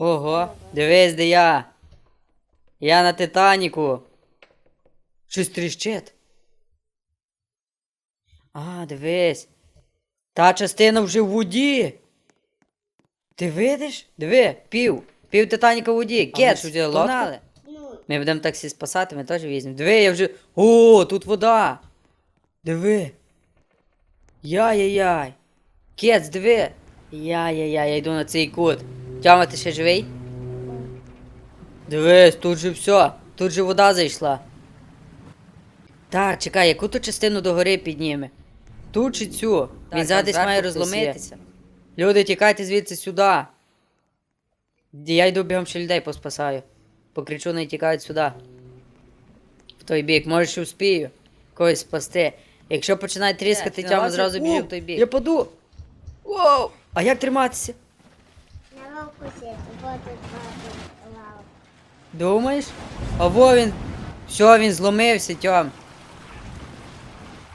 Ого, дивись, де я. Я на Титаніку. Щось тріщить. А, дивись. Та частина вже в воді. Ти видиш? Диви, пів. Пів Титаніка в воді. Кет, погнали. Ну, Ми будемо таксі спасати, ми теж візьмемо. Диви, я вже. О, тут вода. Диви. Яй-яй-яй. Кец, диви. Яй-яй-яй, я йду на цей кут. Тьома, ти ще живий? Дивись, тут же все. Тут же вода зайшла. Так, чекай, яку ту частину догори підніме? Ту чи цю? Він зараз десь має розломитися. Люди, тікайте звідси сюди. Я йду бігом ще людей поспасаю. Покричу, не тікають сюди. В той бік, може, ще вспію когось спасти. Якщо починає тріскати, Так, тяма зразу біжу в той бік. я паду. Воу! А як триматися? Лавку сіти, вот лавку. лавку. Думаєш? А во він. Все, він зломився, Тьом.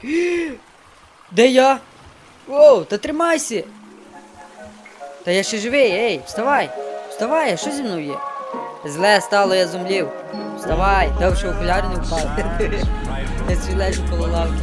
Де я? Воу, та тримайся. Та я ще живий, ей, вставай. Вставай, а що зі мною є? Зле стало, я зумлів. Вставай, довше окуляри не впав. Я свій лежу коло лавки.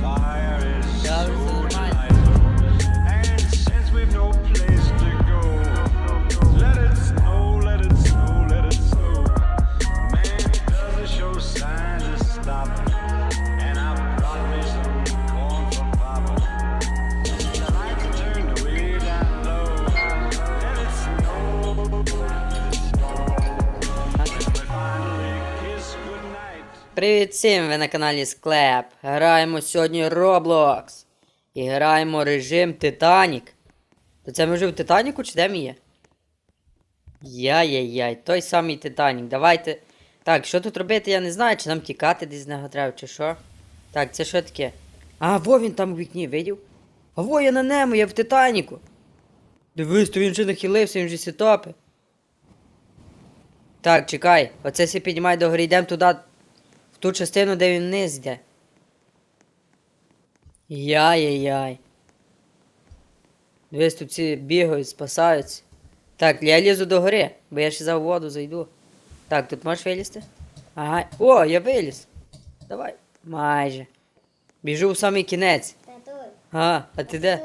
Привіт всім! Ви на каналі Склеп. Граємо сьогодні Roblox. І граємо режим Титанік. То це ми вже в Титаніку чи де ми є? Яй-яй-яй, той самий Титанік. Давайте. Так, що тут робити, я не знаю, чи нам тікати десь з нього треба, чи що. Так, це що таке? А, во він там у вікні, видів? А во я на нему, я в Титаніку. Дивись, то він вже нахилився, він вже сі топить. Так, чекай, оце сі піднімай до гори, йдемо туди, ту частину, де він вниз йде. Яй-яй-яй. Дивись, тут всі бігають, спасаються. Так, я лізу до гори, бо я ще за воду зайду. Так, тут можеш вилізти? Ага. О, я виліз. Давай. Майже. Біжу в самий кінець. Ага, а ти де?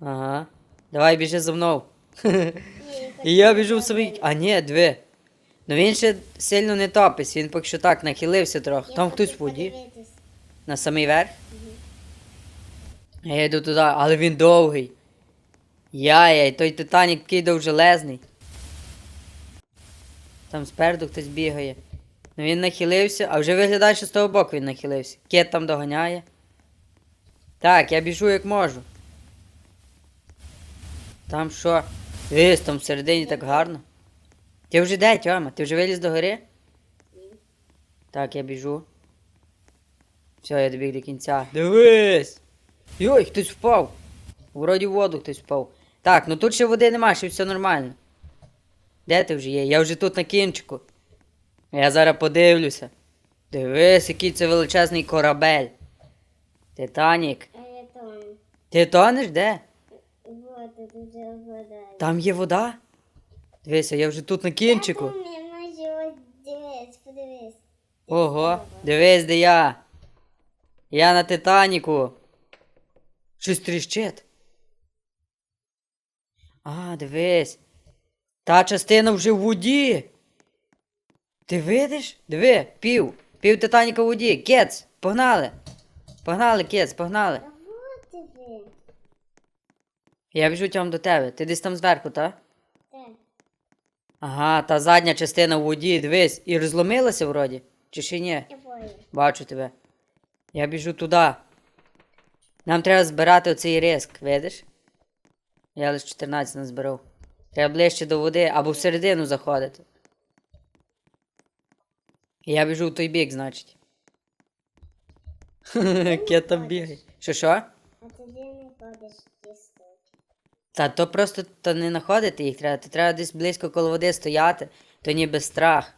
Ага. Давай біжи за мною. І я біжу в самий. А ні, дві. Ну він ще сильно не топиться, він поки що так нахилився трохи. Там хтось в воді. На самий верх. Я йду туди, але він довгий. Яй, той Титанік такий довжелезний. Там спереду хтось бігає. Ну він нахилився, а вже виглядає, що з того боку він нахилився. Кет там доганяє. Так, я біжу як можу. Там що? Дивись, там всередині так гарно. Ти вже де, Тьома? Ти вже виліз до гори? Так, я біжу. Все, я добіг до кінця. Дивись! Йой, хтось впав. Вроді в воду хтось впав. Так, ну тут ще води нема, ще все нормально. Де ти вже є? Я вже тут на кінчику. Я зараз подивлюся. Дивись, який це величезний корабель. Титанік. А я там. Ти тонеш де? Вот, тут вода. Там є вода? Дивися, я вже тут на кінчику. Дивись, подивись. Ого, дивись, де я. Я на Титаніку. Щось тріщить. А, дивись. Та частина вже в воді. Ти видиш? Диви, пів. Пів Титаніка в воді. Кец, погнали. Погнали, кец, погнали. Я біжу тям до тебе. Ти десь там зверху? Так. Ага, та задня частина в воді, дивись, і розломилася вроді. Чи ще ні? Бачу тебе. Я біжу туди. Нам треба збирати оцей риск, видиш? Я лише 14 назбирав. Треба ближче до води або всередину заходити. Я біжу в той бік, значить. Кет там бігає. Що що? А тоді не ходиш. Та то просто то не знаходити їх треба. То треба десь близько коло води стояти, то ніби страх.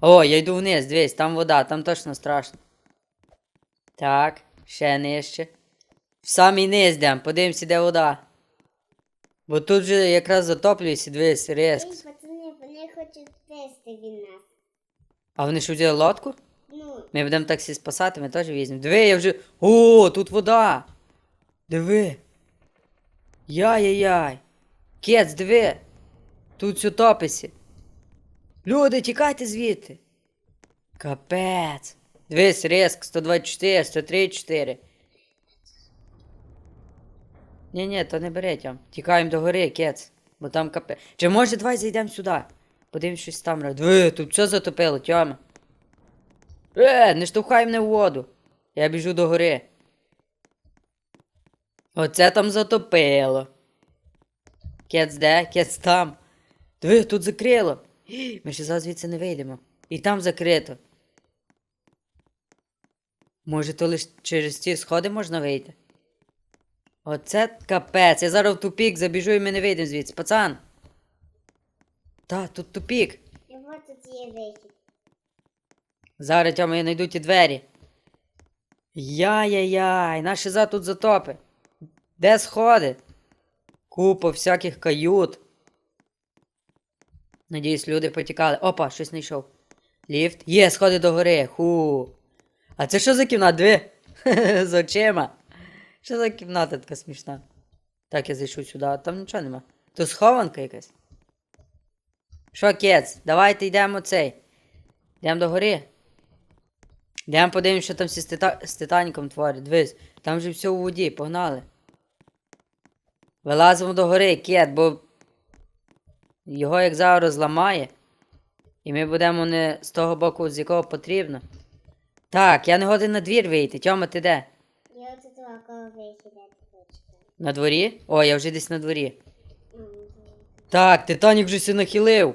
О, я йду вниз, дивись, там вода, там точно страшно. Так, ще нижче. В самий низ йдемо, подивимося, де вода. Бо тут же якраз затоплюється, дивись, риск. Ей, пацани, вивезти він нас. А вони що взяли лодку? Ну, Ми будемо так всі спасати, ми теж візьмемо. Диви, я вже. О, тут вода. Диви. Яй-яй-яй. Кець, диви. Тут все топиться. Люди, тікайте звідти. Капець. Дивись, риск 124, 134. Ні, ні, то не бери там. Тікаємо до гори, кець. Бо там капець. Чи може давай зайдемо сюди? Подивимось щось там. Диви, тут все затопило, Тьома. Е, не штовхай мене в воду. Я біжу до гори. Оце там затопило. Кець де? Кець там. Диви, тут закрило. Ми ще зараз звідси не вийдемо. І там закрито. Може, то лише через ці сходи можна вийти? Оце капець. Я зараз в тупік забіжу і ми не вийдемо звідси. Пацан. Та, тут тупік. от тут є вихід. Зараз Тьома, я знайду ті двері. Яй-яй-яй, наші за тут затопи. Де сходи? Купа всяких кают. Надіюсь, люди потікали. Опа, щось знайшов. Ліфт. Є, сходи до гори. Ху. А це що за кімната? Дві? З очима. Що за кімната така смішна? Так, я зайшов сюди, а там нічого нема. То схованка якась. Що, кець, давайте йдемо цей. Йдемо до гори. Йдемо подивимось, що там всі з, тита... з Титаніком творять. Дивись, там же все у воді, погнали. Вилазимо до гори, кет, бо його як зараз зламає. І ми будемо не з того боку, з якого потрібно. Так, я не годен на двір вийти. Тьома, ти де? Я от тут около вихіда почекаю. На дворі? О, я вже десь на дворі. Так, Титанік вже все нахилив.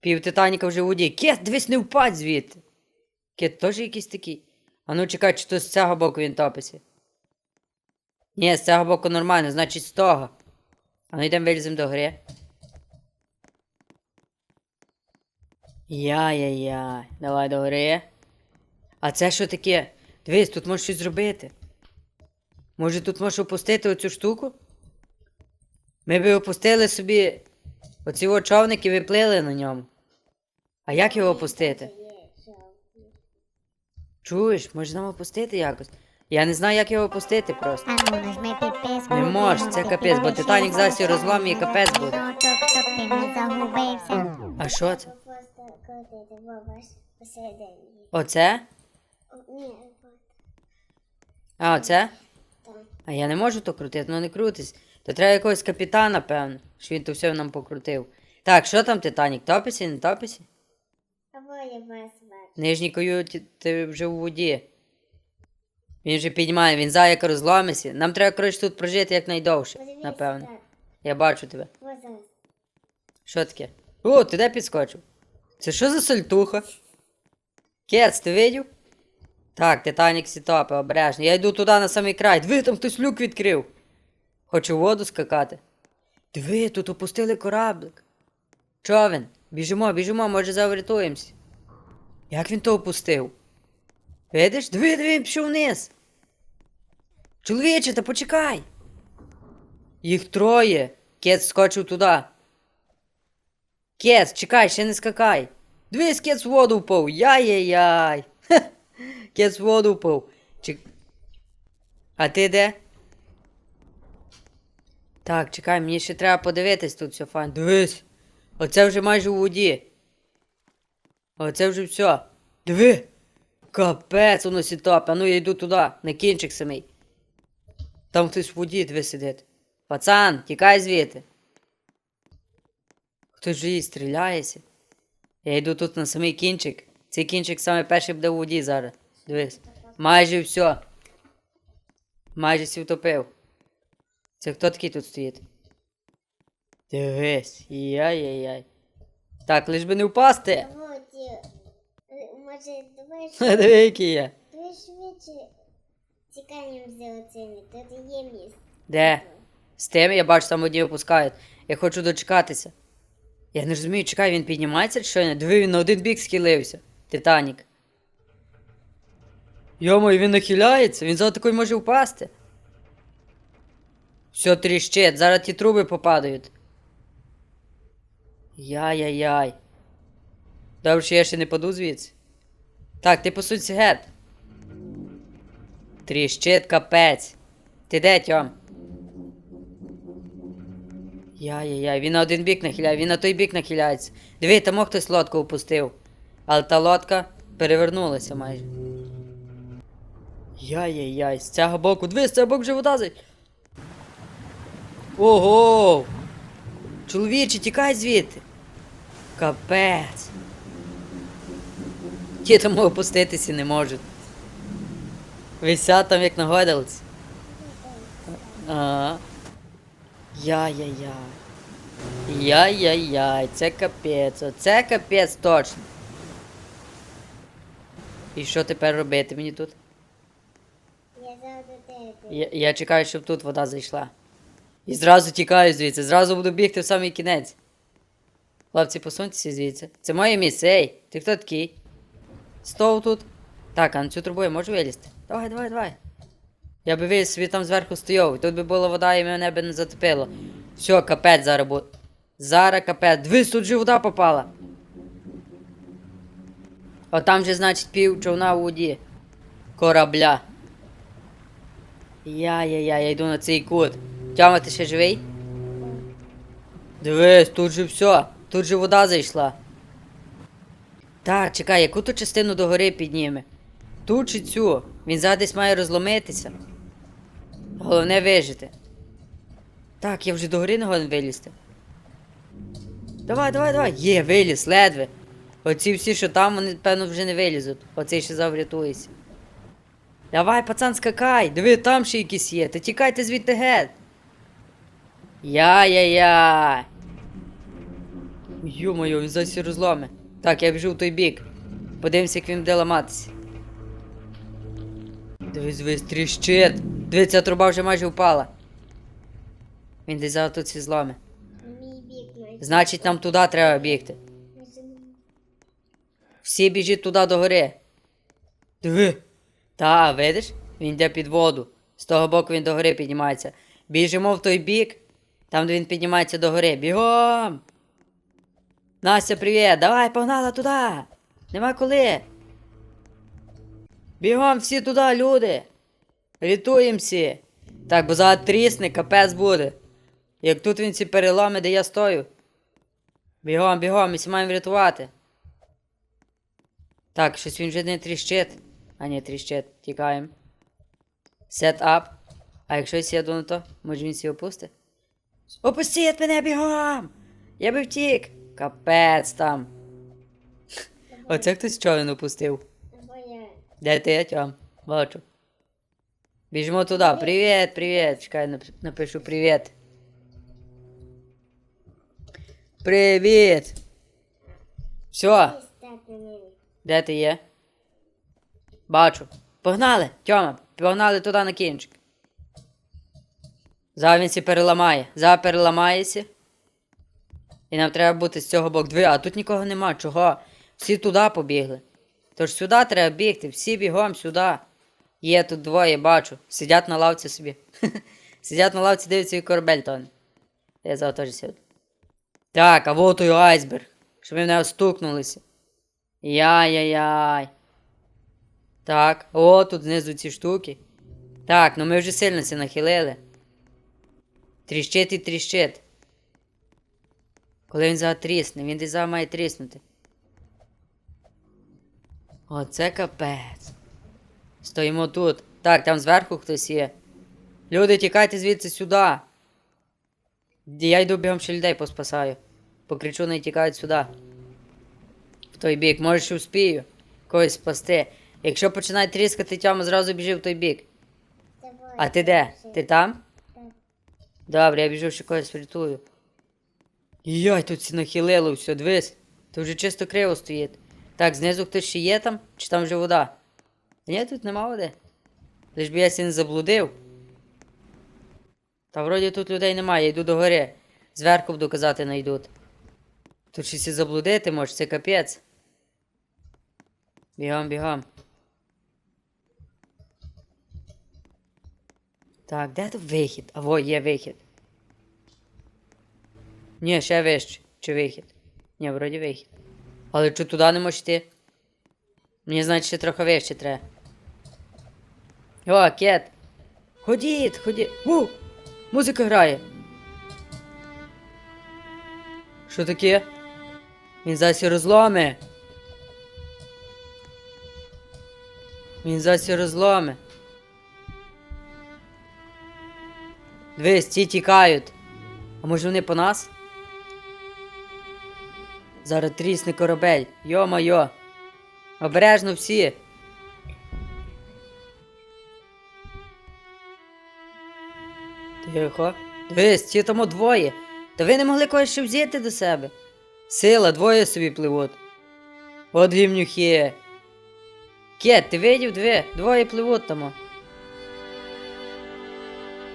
Пів Титаніка вже в воді. Кет, дивись, не впадь звідти. Кет теж якийсь такий. А ну чекай, чи то з цього боку він топиться. Ні, з цього боку нормально, значить з того. А ну йдемо виліземо до гри. Яй-яй-яй. Давай до гри. А це що таке? Дивись, тут можеш щось зробити. Може тут можеш опустити оцю штуку? Ми би опустили собі оці от човники виплили на ньому. А як його опустити? Чуєш, може нам опустити якось? Я не знаю, як його опустити просто. А ну нажми підписку. Не можеш, це капець, бо Титанік зараз і розломить, і капець буде. Ти не загубився. А що це? Оце? Ні. А, оце? А я не можу то крутити, ну не крутись. То треба якогось капітана, певно, що він то все нам покрутив. Так, що там Титанік? Топиться, не бачу. Нижній каюті ти вже у воді. Він вже піднімає, він заяк розломиться. Нам треба, коротше, тут прожити якнайдовше, напевно. Я бачу тебе. Що таке? О, ти де підскочив? Це що за сальтуха? Кец, ти видів? Так, Титанік сітопи, обережно. Я йду туди на самий край. Диви, там хтось люк відкрив. Хочу в воду скакати. Диви, тут опустили кораблик. Човен, біжимо, біжимо, може заврятуємося. Як він то опустив? Видиш? Диви, диви, пішов вниз. Чоловіче, та почекай. Їх троє. Кет скочив туди. Кет, чекай, ще не скакай. Дивись, кет воду впав. Яй-яй-яй. Кет в воду впав. Чек... А ти де? Так, чекай, мені ще треба подивитись тут все файн. Дивись. Оце вже майже у воді. Оце вже все. Диви. Капець, воно сітопе. А ну я йду туди, на кінчик самий. Там хтось в воді диви сидить. Пацан, тікай звідти. Хтось же їй стріляється. Я йду тут на самий кінчик. Цей кінчик саме перший буде у воді зараз. Дивись. Майже все. Майже сі втопив. Це хто такий тут стоїть? Дивись. Яй-яй-яй. Так, лиш би не впасти. Може, давай, Диви, який я. давай тікаємо з оцими. Тут є місце. Де? З тим я бачу, там одні опускають. Я хочу дочекатися. Я не розумію, чекай, він піднімається чи що? ні? Диви, він на один бік схилився. Титанік. Йомо, він нахиляється, він за такий може впасти. Все тріщить, зараз ті труби попадають. Яй-яй-яй. Добре, що я ще не паду звідси. Так, ти посунься гет. Тріщит капець. Ти де, Тьом? Яй-яй-яй, він на один бік нахиляє, він на той бік нахиляється. Диви, там хтось лодку опустив. Але та лодка перевернулася майже. Яй-яй-яй, з цього боку. Диви, з цього боку вже вода зай. Ого! Чоловіче, тікай звідти. Капець. Ті там опуститися не можуть. Висять там як на гойдалці. Ага. Яй-яй-яй. Яй-яй-яй, це капець. Оце капець точно. І що тепер робити мені тут? Я. Я, я чекаю, щоб тут вода зайшла. І зразу тікаю звідси, зразу буду бігти в самий кінець. Хлопці, посуньтеся звідси. Це моє місце, ей! Ти хто такий? Стов тут. Так, а на цю трубу я можу вилізти? Давай, давай, давай. Я би виліз собі там зверху стояв, і тут би була вода і мене би не затопило. Все, капець зараз буде. Зараз капець. Дивись, тут же вода попала. О, там же, значить, пів човна у воді. Корабля. Я-я-я, я йду на цей кут. Тьома, ти ще живий? Дивись, тут же все. Тут же вода зайшла. Так, чекай, яку ту частину догори підніме? Ту чи цю? Він зараз десь має розломитися. Головне вижити. Так, я вже догори не годен вилізти. Давай, давай, давай. Є, виліз, ледве. Оці всі, що там, вони, певно, вже не вилізуть. Оцей ще заврятується. Давай, пацан, скакай! Диви, там ще якісь є. Та тікайте звідти геть. Я-я-я. Йо-моє, він зараз всі розломи. Так, я біжу в той бік. Подивимося, як він буде ламатися. Дивись, дивись, тріщит. Дивись, ця труба вже майже впала. Він десь зараз тут бік майже. Значить, нам туди треба бігти. Всі біжіть туди до гори. Диви. Та, видиш? Він йде під воду. З того боку він до гори піднімається. Біжимо в той бік, там, де він піднімається до гори. Бігом! Настя, привіт! Давай, погнала туди! Нема коли. Бігом всі туди, люди! Рятуємося! Так, бо зараз трісне, капець буде. Як тут він ці переломи, де я стою. Бігом, бігом, ми всі маємо врятувати. Так, щось він вже не тріщить. А ні, тріщить. Тікаємо. Set up. А якщо я сяду на то, може він сі опусти? Опустіть мене бігом! Я би втік! Капець там. Оце хтось човен опустив. Де ти, Тьом? Бачу. Біжимо туди. Привіт, привіт. Чекай, напишу привіт. Привіт. Все, де ти є? Бачу. Погнали, Тьома, погнали туди на кінчик. Зараз він сі переламає. Зараз переламається. І нам треба бути з цього боку. Дві, а тут нікого нема. Чого? Всі туди побігли. Тож сюди треба бігти, всі бігом сюди. Є тут двоє, бачу. Сидять на лавці собі. Сидять на лавці, дивляться і корабель тоне. Я зараз теж сяду. Так, а вот той айсберг. Щоб ми в нього стукнулися. Яй-яй-яй. Так, о, тут знизу ці штуки. Так, ну ми вже сильно це нахилили. Тріщить і тріщить. Коли він зараз трісне, він десь має тріснути. Оце капець. Стоїмо тут. Так, там зверху хтось є. Люди, тікайте звідси сюди. Я йду бігом ще людей поспасаю. Покричу, не тікають сюди. В той бік. Може, ще успію когось спасти. Якщо починає тріскати тьому, зразу біжи в той бік. А ти де? Ти там? Добре, я біжу ще когось врятую. Йой, тут всі нахилило все, дивись. Тут вже чисто криво стоїть. Так, знизу хтось ще є там? Чи там вже вода? Ні, тут нема води. Лиш би я сі не заблудив. Та вроді тут людей немає, я йду до гори. Зверху буду казати найдуть. Тут і заблудити може, це капець. Бігом, бігом. Так, де тут вихід? А во, є вихід. Ні, ще вище. Чи вихід? Ні, вроді вихід. Але чи туди не можеш йти? Мені значить ще трохи вище треба. О, кет! Ходіть, ходіть. У! Музика грає. Що таке? Він засі розломи. Він засі розломи. Дивись, ці тікають. А може вони по нас? Зараз трісне корабель. Йо-майо. Обережно всі. Тихо. Дивись, ці тому двоє. Та ви не могли когось ще взяти до себе. Сила, двоє собі пливуть. От гімнюхи. Кет, ти видів дві? Двоє пливуть тому.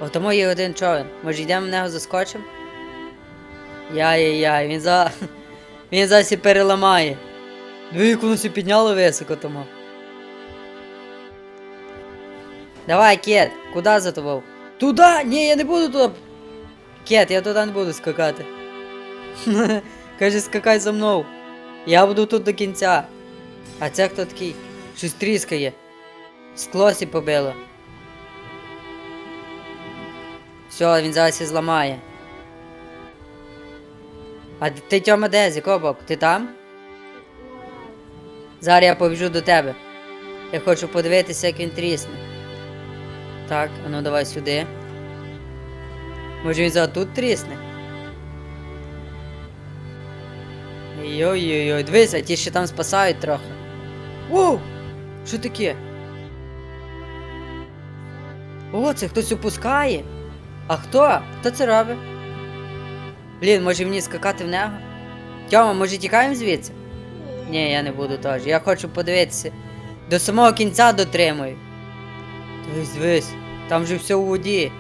О, тому є один човен. Може йдемо в нього заскочимо? Яй-яй-яй, він за. Він зараз і переламає. Воно підняло високо тому. Давай, кет, куди за тобою? Туда! Ні, я не буду туди. Кет, я туди не буду скакати. Каже, скакай за мною. Я буду тут до кінця. А це хто такий? Щось тріскає. Склосі побило. Все, він зараз зламає. А ти Тьома де? З якого боку? Ти там? Зараз я побіжу до тебе. Я хочу подивитися, як він трісне. Так, а ну давай сюди. Може він зараз тут трісне? Йой-йой-йой, дивися, ті ще там спасають трохи. Воу! Що таке? О, це хтось опускає. А хто? Хто це робить? Блін, може мені скакати в нього? Тьома, може тікаємо звідси? Ні, я не буду теж. Я хочу подивитися. До самого кінця дотримую. Дивись, дивись, там же все у воді.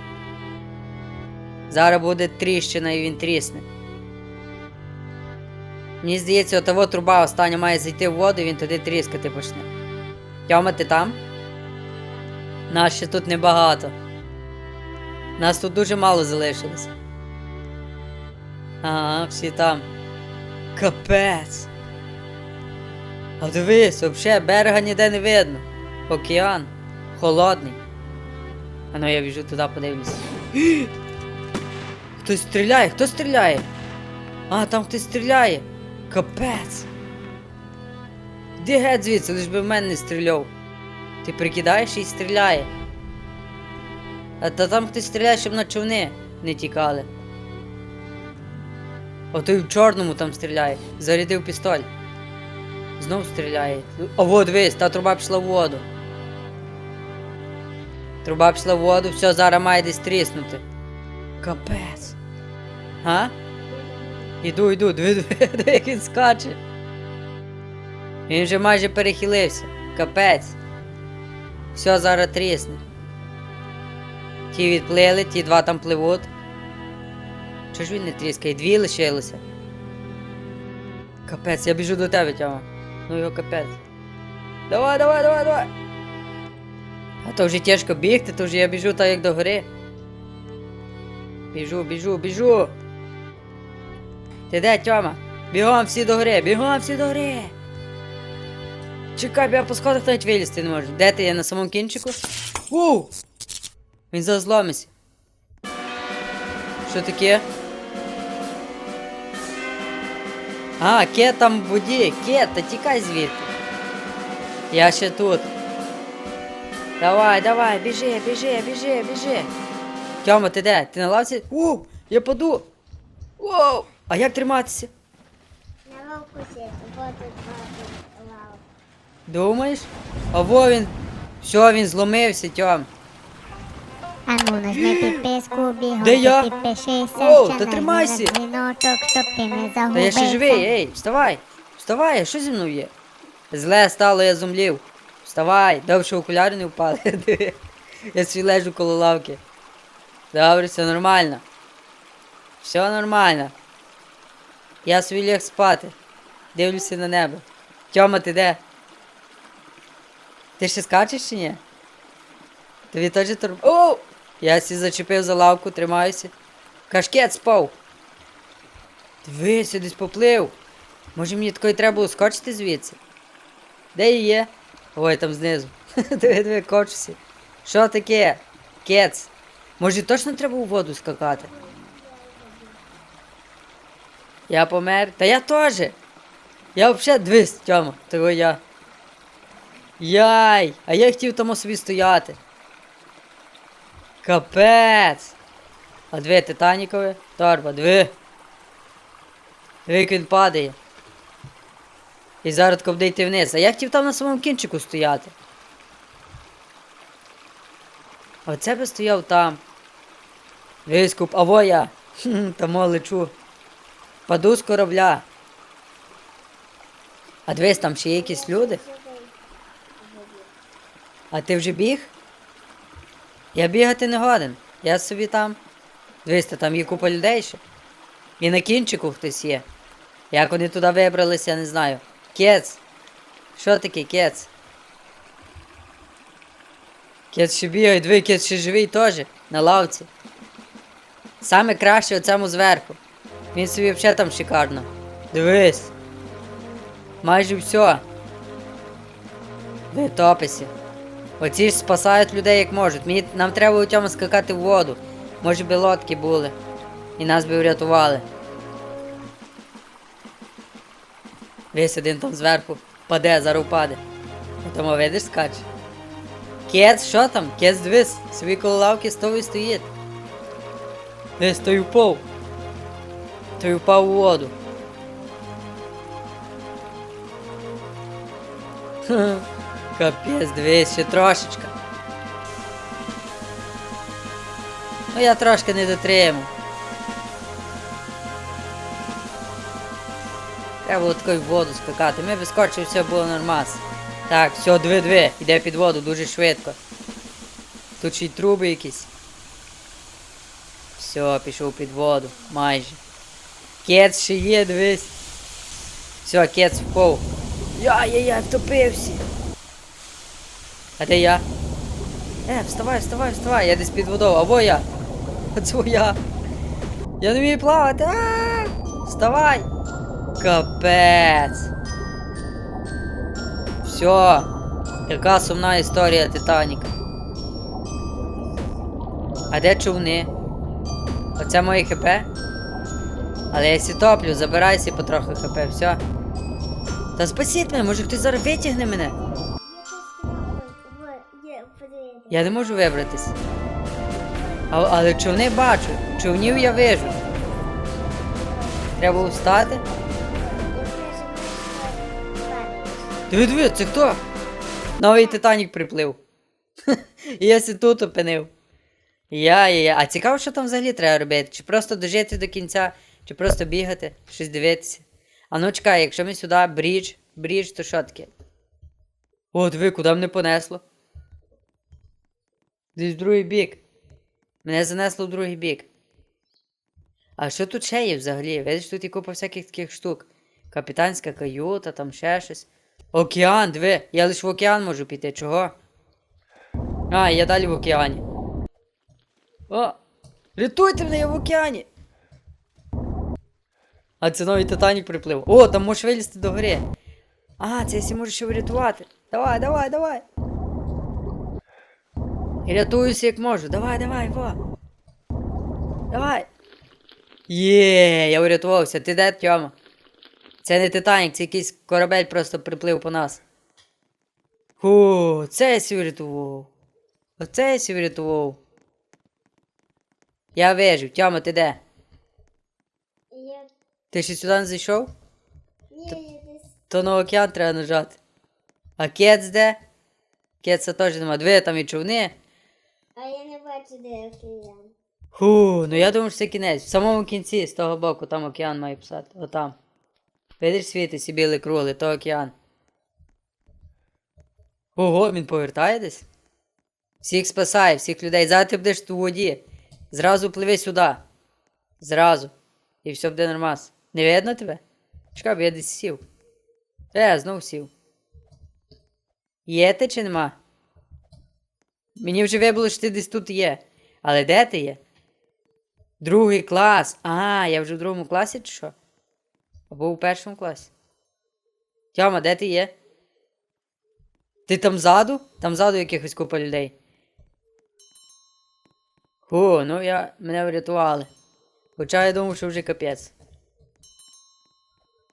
Зараз буде тріщина і він трісне. Мені здається, отова труба остання має зайти в воду, і він туди тріскати почне. Тьома, ти там? Нас ще тут небагато. Нас тут дуже мало залишилось. Ага, всі там. Капець. А дивись, взагалі берега ніде не видно. Океан. Холодний. А ну я біжу туди подивлюся. Хтось стріляє, хто стріляє? А, там хтось стріляє. Капець. Де геть звідси, лиш би в мене не стріляв. Ти прикидаєш і стріляє. А та там хтось стріляє, щоб на човни не тікали. А той в чорному там стріляє. Зарядив пістоль. Знов стріляє. А вот дивись, та труба пішла в воду. Труба пішла в воду, все, зараз має десь тріснути. Капець. А? Іду, диви, диви, як він скаче. Він вже майже перехилився. Капець. Все зараз трісне. Ті відплили, ті два там пливуть. Чого ж він не тріскає? Дві лишилося. Капець, я біжу до тебе, Тьома. Ну його капець. Давай, давай, давай, давай. А то вже тяжко бігти, то вже я біжу так як до гори. Біжу, біжу, біжу. Ти де, Тьома? Бігом всі до гори, бігом всі до гори. Чекай, я по сходах навіть вилізти не можу. Де ти я на самому кінчику? Воу! Він зараз зломиться. Що таке? А, кет там в воді. Кет, та тікай звідти. Я ще тут. Давай, давай, біжи, біжи, біжи, біжи. Тьома, ти де? Ти на лавці? Воу! Я паду! Воу! А як триматися? На лавку сіти, вот тут лавку. Думаєш? А во він. Все, він зломився, Тьом. А ну нажми підписку, бігом Де я? підпишися, О, ще та нажми тримайся. на дзвіночок, щоб ти не Та я ще живий, ей, вставай! Вставай, а що зі мною є? Зле стало, я зумлів. Вставай, довше окуляри не впали. Диви. Я свій лежу коло лавки. Добре, все нормально. Все нормально. Я свій ліг спати. Дивлюся на небо. Тьома, ти де? Ти ще скачеш чи ні? Тобі теж тур... О! Я сі зачепив за лавку, тримаюся. Кашкет спав. Дивися, десь поплив. Може мені такої треба було скочити звідси? Де її є? Ой, там знизу. диви, диви, кочуся. Що таке? Кец. Може точно треба у воду скакати? Я помер. Та я теж. Я взагалі дивись, Тьома, того я. Яй! А я хотів тому собі стояти. Капець! А дві Титанікові? Торба, дві. Диви, як він падає. І зараз буде йти вниз. А я хотів там на самому кінчику стояти. Оце би стояв там. Вискуп, а во я. Тамо лечу. Паду з корабля. А дивись, там ще є якісь люди. А ти вже біг? Я бігати не годен. Я собі там. Дивись, та там є купа людей ще. І на кінчику хтось є. Як вони туди вибралися, я не знаю. Кец. Що таке, кец? Кец ще бігає, диви, кец ще живий теж, на лавці. Саме краще оцьому зверху. Він собі взагалі там шикарно. Дивись. Майже все. В тописі. Оці ж спасають людей як можуть. Мені, нам треба у цьому скакати в воду. Може би лодки були. І нас би врятували. Весь один там зверху паде, зараз упаде. А Тому видиш скаче. Кец, що там? Кец дивись, собі коло лавки стовий стоїть. Десь той впав. Той впав у воду. Ха, Капець, дивись, ще трошечка. Ну я трошки не дотримав. Треба було такою в воду скакати. Ми вискочили, все було нормас. Так, все, диви-диви, йде під воду дуже швидко. Тут ще й труби якісь. Все, пішов під воду, майже. Кец ще є, дивись. Все, кец впав. Я-я-я, втопився. А де я? Е, вставай, вставай, вставай, я десь під водою, або я. Оце я. Я не вмію плавати. А! Вставай! Капець. Все. Яка сумна історія Титаніка. А де човни? Оце моє хп? Але я сі топлю, забирайся потрохи хп, все. Та спасіть мене, може хтось зараз витягне мене. Я не можу вибратись. А, але човни бачу. Човнів я вижу. Треба встати. Диви, диви, це хто? Новий Титанік приплив. І я сі тут опинив. Я, я, я. А цікаво, що там взагалі треба робити? Чи просто дожити до кінця, чи просто бігати, щось дивитися. А ну чекай, якщо ми сюди брідж, брідж, то що таке? О, диви, куди мене понесло? Десь другий бік. Мене занесло в другий бік. А що тут ще є взагалі? Видиш, тут є купа всяких таких штук. Капітанська каюта, там ще щось. Океан, диви, я лише в океан можу піти, чого? А, я далі в океані. О! Рятуйте мене, я в океані! А це новий Титанік приплив. О, там можеш вилізти до гори. А, це я можу ще врятувати. Давай, давай, давай. І рятуюся як можу. Давай, давай, во. Давай. Є, я врятувався. Ти де, Тьома? Це не Титанік, це якийсь корабель просто приплив по нас. Фу, це я сі врятував. Оце я сі врятував. Я вижив, Тьома, ти де? Я... Ти ще сюди не зайшов? Ні, я десь... То на океан треба нажати. А кец де? Кеца теж нема. Диви, там і човни. А я не бачу, де океан. Фу, ну я думаю, що це кінець. В самому кінці, з того боку, там океан має писати. Отам. Видиш світиться білий круглий, то океан. Ого, він повертає десь. Всіх спасає, всіх людей. Зараз ти будеш у воді. Зразу пливи сюди. Зразу. І все буде нормас. Не видно тебе? Чекай, я десь сів. Е, знов сів. Є ти чи нема? Мені вже вибуло, що ти десь тут є. Але де ти є? Другий клас. А, я вже в другому класі чи що? Або у першому класі. Тьома, де ти є? Ти там ззаду? Там ззаду якихось купа людей. Ху, ну я мене врятували. Хоча я думав, що вже капець.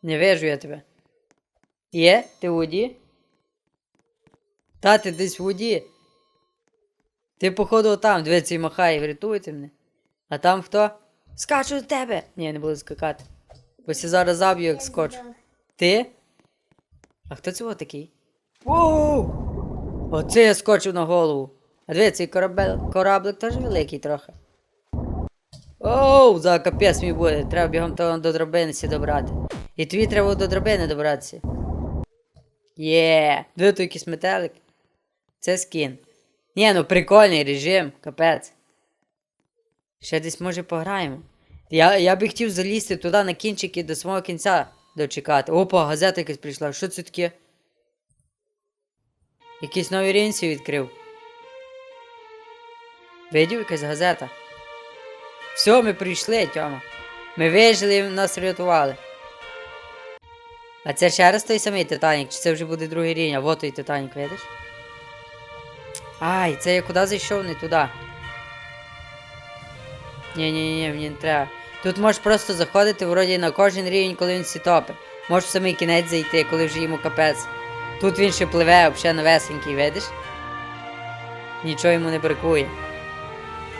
Не вижу я тебе. Є? Ти в воді? Та ти десь в воді. Ти, походу, там, дивіться, і махає, врятуйте мене. А там хто? Скачу до тебе! Ні, не буду скакати. Бо я зараз заб'ю, як скочу. Ти? А хто цього такий? Воу! Оце я скочив на голову. А дивіться, цей корабель, кораблик теж великий трохи. Оу, за капець мій буде. Треба бігом того до драбини сі добрати. І тобі треба до драбини добратися. Є, диви тут якийсь метелик. Це скін. Ні, ну прикольний режим, капець. Ще десь може пограємо. Я, я би хотів залізти туди на кінчики до самого кінця дочекати. Опа, газета якась прийшла. Що це таке? Якісь нові рінці відкрив. Видів якась газета. Все, ми прийшли, Тьома. Ми вижили, нас врятували. А це ще раз той самий Титанік, чи це вже буде другий рівень, а вот той Титанік, видиш? Ай, це я куди зайшов, не туди. Ні, ні, ні, мені не треба. Тут можеш просто заходити вроді на кожен рівень, коли він всі топи. Можеш в самий кінець зайти, коли вже йому капець. Тут він ще пливе, взагалі новесенький, видиш? Нічого йому не бракує.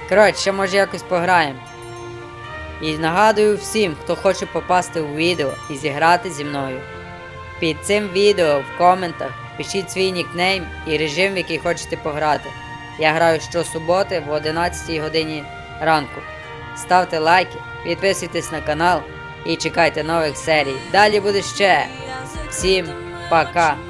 Коротше, ще може якось пограємо. І нагадую всім, хто хоче попасти у відео і зіграти зі мною. Під цим відео в коментах пишіть свій нікнейм і режим, в який хочете пограти. Я граю щосуботи в 11 годині ранку. Ставте лайки, підписуйтесь на канал і чекайте нових серій. Далі буде ще. Всім пока!